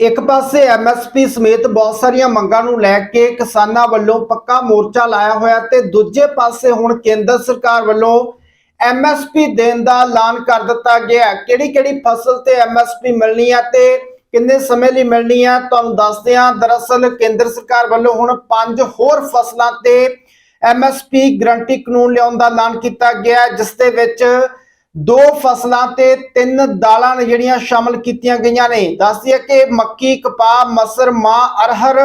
ਇੱਕ ਪਾਸੇ ਐਮਐਸਪੀ ਸਮੇਤ ਬਹੁਤ ਸਾਰੀਆਂ ਮੰਗਾਂ ਨੂੰ ਲੈ ਕੇ ਕਿਸਾਨਾਂ ਵੱਲੋਂ ਪੱਕਾ ਮੋਰਚਾ ਲਾਇਆ ਹੋਇਆ ਤੇ ਦੂਜੇ ਪਾਸੇ ਹੁਣ ਕੇਂਦਰ ਸਰਕਾਰ ਵੱਲੋਂ ਐਮਐਸਪੀ ਦੇਣ ਦਾ ਐਲਾਨ ਕਰ ਦਿੱਤਾ ਗਿਆ ਕਿਹੜੀ ਕਿਹੜੀ ਫਸਲ ਤੇ ਐਮਐਸਪੀ ਮਿਲਣੀ ਹੈ ਤੇ ਕਿੰਨੇ ਸਮੇਂ ਲਈ ਮਿਲਣੀ ਹੈ ਤੁਹਾਨੂੰ ਦੱਸਦੇ ਹਾਂ। ਦਰਅਸਲ ਕੇਂਦਰ ਸਰਕਾਰ ਵੱਲੋਂ ਹੁਣ ਪੰਜ ਹੋਰ ਫਸਲਾਂ ਤੇ ਐਮਐਸਪੀ ਗਰੰਟੀ ਕਾਨੂੰਨ ਲਿਆਉਣ ਦਾ ਐਲਾਨ ਕੀਤਾ ਗਿਆ ਜਿਸ ਦੇ ਵਿੱਚ ਦੋ ਫਸਲਾਂ ਤੇ ਤਿੰਨ ਦਾਲਾਂ ਨੇ ਜਿਹੜੀਆਂ ਸ਼ਾਮਲ ਕੀਤੀਆਂ ਗਈਆਂ ਨੇ। ਦੱਸਦੀ ਹੈ ਕਿ ਮੱਕੀ ਕਪਾਹ ਮਸਰ ਮਾਂ ਅਰਹਰ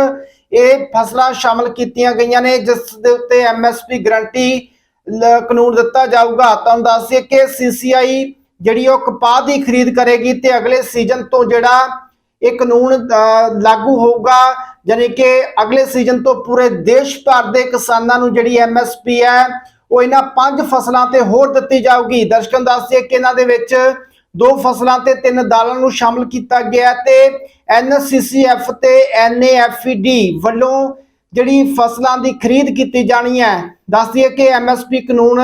ਇਹ ਫਸਲਾਂ ਸ਼ਾਮਲ ਕੀਤੀਆਂ ਗਈਆਂ ਨੇ ਜਿਸ ਦੇ ਉੱਤੇ ਐਮਐਸਪੀ ਗਰੰਟੀ ਕਾਨੂੰਨ ਦਿੱਤਾ ਜਾਊਗਾ। ਤੁਹਾਨੂੰ ਦੱਸਦੀ ਹੈ ਕਿ ਸੀਸੀਆਈ ਜਿਹੜੀ ਉਹ ਕਪਾਹ ਦੀ ਖਰੀਦ ਕਰੇਗੀ ਤੇ ਅਗਲੇ ਸੀਜ਼ਨ ਤੋਂ ਜਿਹੜਾ ਇਹ ਕਾਨੂੰਨ ਅ, ਲਾਗੂ ਹੋਊਗਾ ਯਾਨੀ ਕਿ ਅਗਲੇ ਸੀਜ਼ਨ ਤੋਂ ਪੂਰੇ ਦੇਸ਼ ਭਰ ਦੇ ਕਿਸਾਨਾਂ ਨੂੰ ਜਿਹੜੀ ਐਮਐਸਪੀ ਹੈ ਉਹ ਇਹਨਾਂ ਪੰਜ ਫਸਲਾਂ ਤੇ ਹੋਰ ਦਿੱਤੀ ਜਾਊਗੀ। ਦਰਸ਼ਕਾਂ ਨੂੰ ਦੱਸਦੇ ਕਿ ਇਹਨਾਂ ਦੇ ਵਿੱਚ ਦੋ ਫਸਲਾਂ ਤੇ ਤਿੰਨ ਦਾਲਾਂ ਨੂੰ ਸ਼ਾਮਲ ਕੀਤਾ ਗਿਆ ਹੈ ਤੇ ਐਨਸੀਸੀਐਫ ਤੇ ਐਨਏਐਫਡੀ ਵੱਲੋਂ ਜਿਹੜੀ ਫਸਲਾਂ ਦੀ ਖਰੀਦ ਕੀਤੀ ਜਾਣੀ ਹੈ। ਦੱਸਦੀ ਹੈ ਕਿ ਐਮਐਸਪੀ ਕਾਨੂੰਨ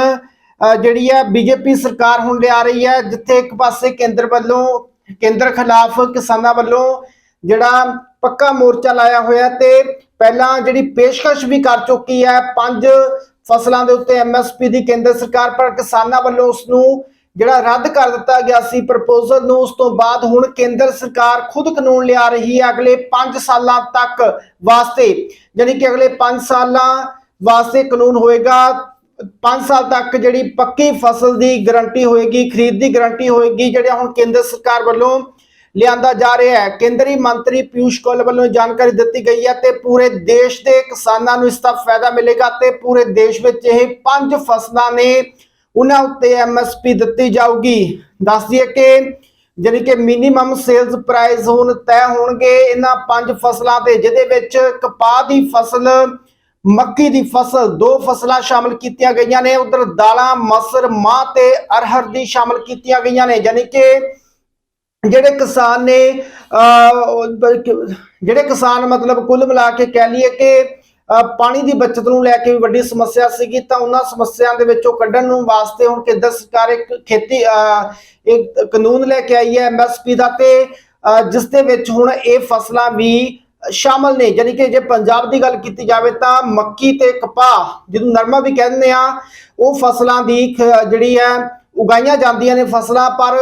ਅ, ਜਿਹੜੀ ਹੈ ਬੀਜੇਪੀ ਸਰਕਾਰ ਹੁਣ ਲਿਆ ਰਹੀ ਹੈ ਜਿੱਥੇ ਇੱਕ ਪਾਸੇ ਕੇਂਦਰ ਵੱਲੋਂ ਕੇਂਦਰ ਖਿਲਾਫ ਕਿਸਾਨਾਂ ਵੱਲੋਂ ਜਿਹੜਾ ਪੱਕਾ ਮੋਰਚਾ ਲਾਇਆ ਹੋਇਆ ਤੇ ਪਹਿਲਾਂ ਜਿਹੜੀ ਪੇਸ਼ਕਸ਼ ਵੀ ਕਰ ਚੁੱਕੀ ਹੈ ਪੰਜ ਫਸਲਾਂ ਦੇ ਉੱਤੇ ਐਮਐਸਪੀ ਦੀ ਕੇਂਦਰ ਸਰਕਾਰ ਪਰ ਕਿਸਾਨਾਂ ਵੱਲੋਂ ਉਸ ਨੂੰ ਜਿਹੜਾ ਰੱਦ ਕਰ ਦਿੱਤਾ ਗਿਆ ਸੀ ਪ੍ਰਪੋਜ਼ਲ ਨੂੰ, ਉਸ ਤੋਂ ਬਾਅਦ ਹੁਣ ਕੇਂਦਰ ਸਰਕਾਰ ਖੁਦ ਕਾਨੂੰਨ ਲਿਆ ਰਹੀ ਹੈ ਅਗਲੇ 5 ਸਾਲਾਂ ਤੱਕ ਵਾਸਤੇ। ਯਾਨੀ ਕਿ ਅਗਲੇ 5 ਸਾਲਾਂ ਵਾਸਤੇ ਕਾਨੂੰਨ ਹੋਏਗਾ। 5 ਸਾਲ ਤੱਕ ਜਿਹੜੀ ਪੱਕੀ ਫਸਲ ਦੀ ਗਾਰੰਟੀ ਹੋਏਗੀ, ਖਰੀਦ ਦੀ ਗਾਰੰਟੀ ਹੋਏਗੀ ਜਿਹੜਾ ਹੁਣ ਕੇਂਦਰ ਸਰਕਾਰ ਵੱਲੋਂ ਲਿਆਂਦਾ ਜਾ ਰਿਹਾ ਹੈ। ਕੇਂਦਰੀ ਮੰਤਰੀ ਪਿਊਸ਼ ਗੋਇਲ ਵੱਲੋਂ ਜਾਣਕਾਰੀ ਦਿੱਤੀ ਗਈ ਹੈ ਤੇ ਪੂਰੇ ਦੇਸ਼ ਦੇ ਕਿਸਾਨਾਂ ਨੂੰ ਇਸ ਦਾ ਫਾਇਦਾ ਮਿਲੇਗਾ ਤੇ ਪੂਰੇ ਦੇਸ਼ ਵਿੱਚ ਇਹ ਪੰਜ ਫਸਲਾਂ ਨੇ ਉਹਨਾਂ ਉੱਤੇ ਐਮਐਸਪੀ ਦਿੱਤੀ ਜਾਊਗੀ। ਦੱਸ ਦਈਏ ਕਿ ਜਾਣੀ ਕਿ ਮਿਨੀਮਮ ਸੇਲਸ ਪ੍ਰਾਈਸ ਹੁਣ ਤੈਅ ਹੋਣਗੇ। ਇਹਨਾਂ ਪੰਜ ਫਸਲਾਂ ਤੇ ਜਿਹਦੇ ਵਿੱਚ ਕਪਾਹ ਦੀ ਫਸਲ, ਮੱਕੀ ਦੀ ਫਸਲ ਦੋ ਫਸਲਾਂ ਸ਼ਾਮਲ ਕੀਤੀਆਂ ਗਈਆਂ ਨੇ। ਉਧਰ ਦਾਲਾਂ, ਮਸਰ, ਮਾਹ ਤੇ ਅਰਹਰ ਦੀ ਸ਼ਾਮਲ ਕੀਤੀਆਂ ਗਈਆਂ ਨੇ। ਯਾਨੀ ਕਿ ਜਿਹੜੇ ਕਿਸਾਨ ਨੇ ਜਿਹੜੇ ਕਿਸਾਨ ਮਤਲਬ ਕੁੱਲ ਮਿਲਾ ਕੇ ਕਹਿ ਲਈਏ ਕਿ ਪਾਣੀ ਦੀ ਬਚਤ ਨੂੰ ਲੈ ਕੇ ਵੀ ਵੱਡੀ ਸਮੱਸਿਆ ਸੀਗੀ ਤਾਂ ਉਹਨਾਂ ਸਮੱਸਿਆਵਾਂ ਦੇ ਵਿੱਚੋਂ ਕੱਢਣ ਨੂੰ ਵਾਸਤੇ ਹੁਣ ਕੇਂਦਰ ਸਰਕਾਰ ਇੱਕ ਖੇਤੀ ਅਹ, ਇੱਕ ਕਾਨੂੰਨ ਲੈ ਕੇ ਆਈ ਹੈ ਐਮਐਸਪੀ ਦਾ ਤੇ ਜਿਸ ਦੇ ਵਿੱਚ ਹੁਣ ਇਹ ਫਸਲਾਂ ਵੀ ਸ਼ਾਮਲ ਨੇ। ਯਾਨੀ ਕਿ ਜੇ ਪੰਜਾਬ ਦੀ ਗੱਲ ਕੀਤੀ ਜਾਵੇ ਤਾਂ ਮੱਕੀ ਤੇ ਕਪਾਹ ਜਿਹਨੂੰ ਨਰਮਾ ਵੀ ਕਹਿੰਦੇ ਆ ਉਹ ਫਸਲਾਂ ਦੀ ਖ- ਜਿਹੜੀ ਹੈ ਉਗਾਈਆਂ ਜਾਂਦੀਆਂ ਨੇ ਫਸਲਾਂ, ਪਰ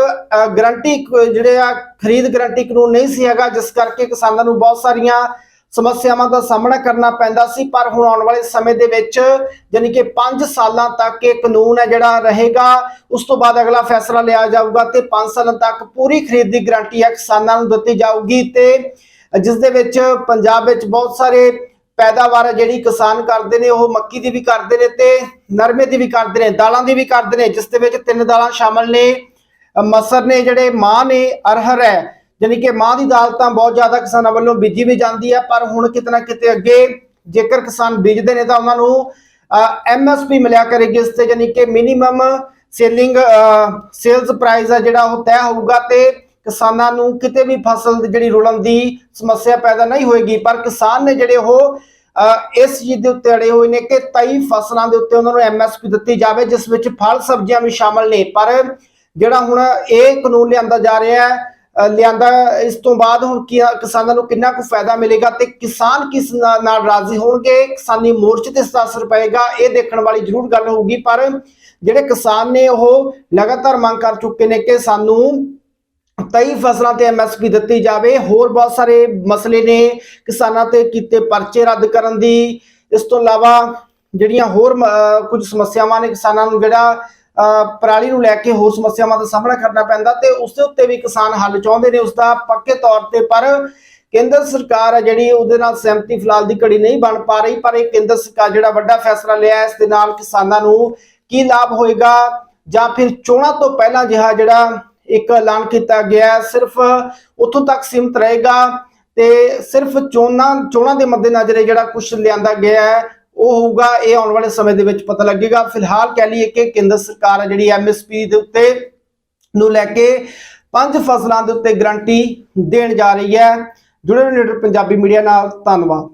ਗਰੰਟੀ ਜਿਹੜੇ ਆ, ਖਰੀਦ ਗਰੰਟੀ ਕਾਨੂੰਨ ਨਹੀਂ ਸੀ ਹੈਗਾ, ਜਿਸ ਕਰਕੇ ਕਿਸਾਨਾਂ ਨੂੰ ਬਹੁਤ ਸਾਰੀਆਂ ਸਮੱਸਿਆਵਾਂ ਦਾ ਸਾਹਮਣਾ ਕਰਨਾ ਪੈਂਦਾ ਸੀ। ਪਰ ਹੁਣ ਆਉਣ ਵਾਲੇ ਸਮੇਂ ਦੇ ਵਿੱਚ ਯਾਨੀ ਕਿ 5 ਸਾਲਾਂ ਤੱਕ ਇਹ ਕਾਨੂੰਨ ਹੈ ਜਿਹੜਾ ਰਹੇਗਾ, ਉਸ ਤੋਂ ਬਾਅਦ ਅਗਲਾ ਫੈਸਲਾ ਲਿਆ ਜਾਊਗਾ ਤੇ 5 ਸਾਲਾਂ ਤੱਕ ਪੂਰੀ ਖਰੀਦ ਦੀ ਗਰੰਟੀ ਹੈ ਕਿਸਾਨਾਂ ਨੂੰ ਦਿੱਤੀ ਜਾਊਗੀ ਤੇ ਜਿਸ ਦੇ ਵਿੱਚ ਪੰਜਾਬ ਵਿੱਚ ਬਹੁਤ ਸਾਰੇ ਪੈਦਾਵਾਰ ਹੈ ਜਿਹੜੀ ਕਿਸਾਨ ਕਰਦੇ ਨੇ, ਉਹ ਮੱਕੀ ਦੀ ਵੀ ਕਰਦੇ ਨੇ ਤੇ ਨਰਮੇ ਦੀ ਵੀ ਕਰਦੇ ਨੇ, ਦਾਲਾਂ ਦੀ ਵੀ ਕਰਦੇ ਨੇ, ਜਿਸ ਦੇ ਵਿੱਚ ਤਿੰਨ ਦਾਲਾਂ ਸ਼ਾਮਲ ਨੇ। ਮਸਰ ਨੇ ਜਿਹੜੇ ਮਾਂ ਨੇ, ਅਰਹਰ ਹੈ। ਯਾਨੀ ਕਿ ਮਾਂ ਦੀ ਦਾਲ ਤਾਂ ਬਹੁਤ ਜ਼ਿਆਦਾ ਕਿਸਾਨਾਂ ਵੱਲੋਂ ਬੀਜੀ ਵੀ ਜਾਂਦੀ ਹੈ ਪਰ ਹੁਣ ਕਿਤੇ ਨਾ ਕਿਤੇ ਅੱਗੇ ਜੇਕਰ ਕਿਸਾਨ ਬੀਜਦੇ ਨੇ ਤਾਂ ਉਹਨਾਂ ਨੂੰ ਐਮਐਸਪੀ ਮਿਲਿਆ ਕਰੇਗੀ ਇਸ ਤੇ ਯਾਨੀ ਕਿ ਮਿਨੀਮਮ ਸੇਲਿੰਗ ਸੇਲਸ ਪ੍ਰਾਈਸ ਹੈ ਜਿਹੜਾ ਉਹ ਤੈਅ ਹੋਊਗਾ ਤੇ ਕਿਸਾਨਾਂ ਨੂੰ ਕਿਤੇ ਵੀ ਫਸਲ ਜਿਹੜੀ ਰੁਲਣ ਦੀ ਸਮੱਸਿਆ ਪੈਦਾ ਨਹੀਂ ਹੋਏਗੀ, ਪਰ ਕਿਸਾਨ ਨੇ ਜਿਹੜੇ ਉਹ ਇਸ ਚੀਜ਼ ਦੇ ਉੱਤੇ ਅੜੇ ਹੋਏ ਨੇ ਕਿ 23 ਫਸਲਾਂ ਦੇ ਉੱਤੇ ਉਹਨਾਂ ਨੂੰ ਐਮਐਸਪੀ ਦਿੱਤੀ ਜਾਵੇ, ਜਿਸ ਵਿੱਚ ਫਲ ਸਬਜ਼ੀਆਂ ਵੀ ਸ਼ਾਮਲ ਨੇ। ਪਰ ਜਿਹੜਾ ਹੁਣ ਇਹ ਕਾਨੂੰਨ ਲਿਆਂਦਾ ਜਾ ਰਿਹਾ ਹੈ ਲਿਆਂਦਾ, ਇਸ ਤੋਂ ਬਾਅਦ ਹੁਣ ਕੀ ਕਿਸਾਨਾਂ ਨੂੰ ਕਿੰਨਾ ਕੁ ਫਾਇਦਾ ਮਿਲੇਗਾ ਤੇ ਕਿਸਾਨ ਕਿਸ ਨਾਲ ਰਾਜ਼ੀ ਹੋਣਗੇ? ਕਿਸਾਨੀ ਮੋਰਚੇ ਤੇ ਇਸ ਅਸਰ ਪਏਗਾ, ਇਹ ਦੇਖਣ ਵਾਲੀ ਜ਼ਰੂਰ ਗੱਲ ਹੋਊਗੀ। ਪਰ ਜਿਹੜੇ ਕਿਸਾਨ ਨੇ ਉਹ ਲਗਾਤਾਰ ਮੰਗ ਕਰ ਚੁੱਕੇ ਨੇ ਕਿ ਸਾਨੂੰ ਕਈ ਫਸਲਾਂ ਤੇ ਐਮਐਸਪੀ ਦਿੱਤੀ ਜਾਵੇ। ਹੋਰ ਬਹੁਤ ਸਾਰੇ ਮਸਲੇ ਨੇ ਕਿਸਾਨਾਂ ਤੇ ਕੀਤੇ ਪਰਚੇ ਰੱਦ ਕਰਨ ਦੀ। ਇਸ ਤੋਂ ਇਲਾਵਾ ਜਿਹੜੀਆਂ ਹੋਰ ਕੁਝ ਸਮੱਸਿਆਵਾਂ ਨੇ ਕਿਸਾਨਾਂ ਨੂੰ ਜਿਹੜਾ ਪਰਾਲੀ ਨੂੰ ਲੈ ਕੇ ਹੋਰ ਸਮੱਸਿਆਵਾਂ ਦਾ ਸਾਹਮਣਾ ਕਰਨਾ ਪੈਂਦਾ ਤੇ ਉਸ ਦੇ ਉੱਤੇ ਵੀ ਕਿਸਾਨ ਹੱਲ ਚਾਹੁੰਦੇ ਨੇ। ਉਸ ਦਾ ਪੱਕੇ ਤੌਰ ਤੇ ਪਰ ਕੇਂਦਰ ਸਰਕਾਰ ਹੈ ਜਿਹੜੀ ਉਹਦੇ ਨਾਲ ਸਹਿਮਤੀ ਫਿਲਹਾਲ ਦੀ ਘੜੀ ਨਹੀਂ ਬਣ ਪਾ ਰਹੀ, ਪਰ ਇਹ ਕੇਂਦਰ ਸਰਕਾਰ ਜਿਹੜਾ ਵੱਡਾ ਫੈਸਲਾ ਲਿਆ, ਇਸ ਦੇ ਨਾਲ ਕਿਸਾਨਾਂ ਨੂੰ ਕੀ ਲਾਭ ਹੋਏਗਾ ਜਾਂ ਫਿਰ ਚੋਣਾਂ ਤੋਂ ਪਹਿਲਾਂ ਜਿਹਾ ਜਿਹੜਾ ਇੱਕ ਐਲਾਨ ਕੀਤਾ ਗਿਆ ਸਿਰਫ ਉੱਥੋਂ ਤੱਕ ਸੀਮਤ ਰਹੇਗਾ ਤੇ ਸਿਰਫ ਚੋਣਾਂ ਚੋਣਾਂ ਦੇ ਮੱਦੇਨਜ਼ਰ ਇਹ ਜਿਹੜਾ ਕੁਝ ਲਿਆਂਦਾ ਗਿਆ ਹੈ, ਉਹ ਹੋਊਗਾ, ਇਹ ਆਉਣ ਵਾਲੇ ਸਮੇਂ ਦੇ ਵਿੱਚ ਪਤਾ ਲੱਗੇਗਾ। ਫਿਲਹਾਲ ਕਹਿ ਲਈਏ ਕਿ ਕੇਂਦਰ ਸਰਕਾਰ ਹੈ ਜਿਹੜੀ ਐਮਐਸਪੀ ਦੇ ਉੱਤੇ ਨੂੰ ਲੈ ਕੇ ਪੰਜ ਫਸਲਾਂ ਦੇ ਉੱਤੇ ਗਰੰਟੀ ਦੇਣ ਜਾ ਰਹੀ ਹੈ। ਜੁੜੇ ਰਹੋ ਲੀਡਰ ਪੰਜਾਬੀ ਮੀਡੀਆ ਨਾਲ, ਧੰਨਵਾਦ।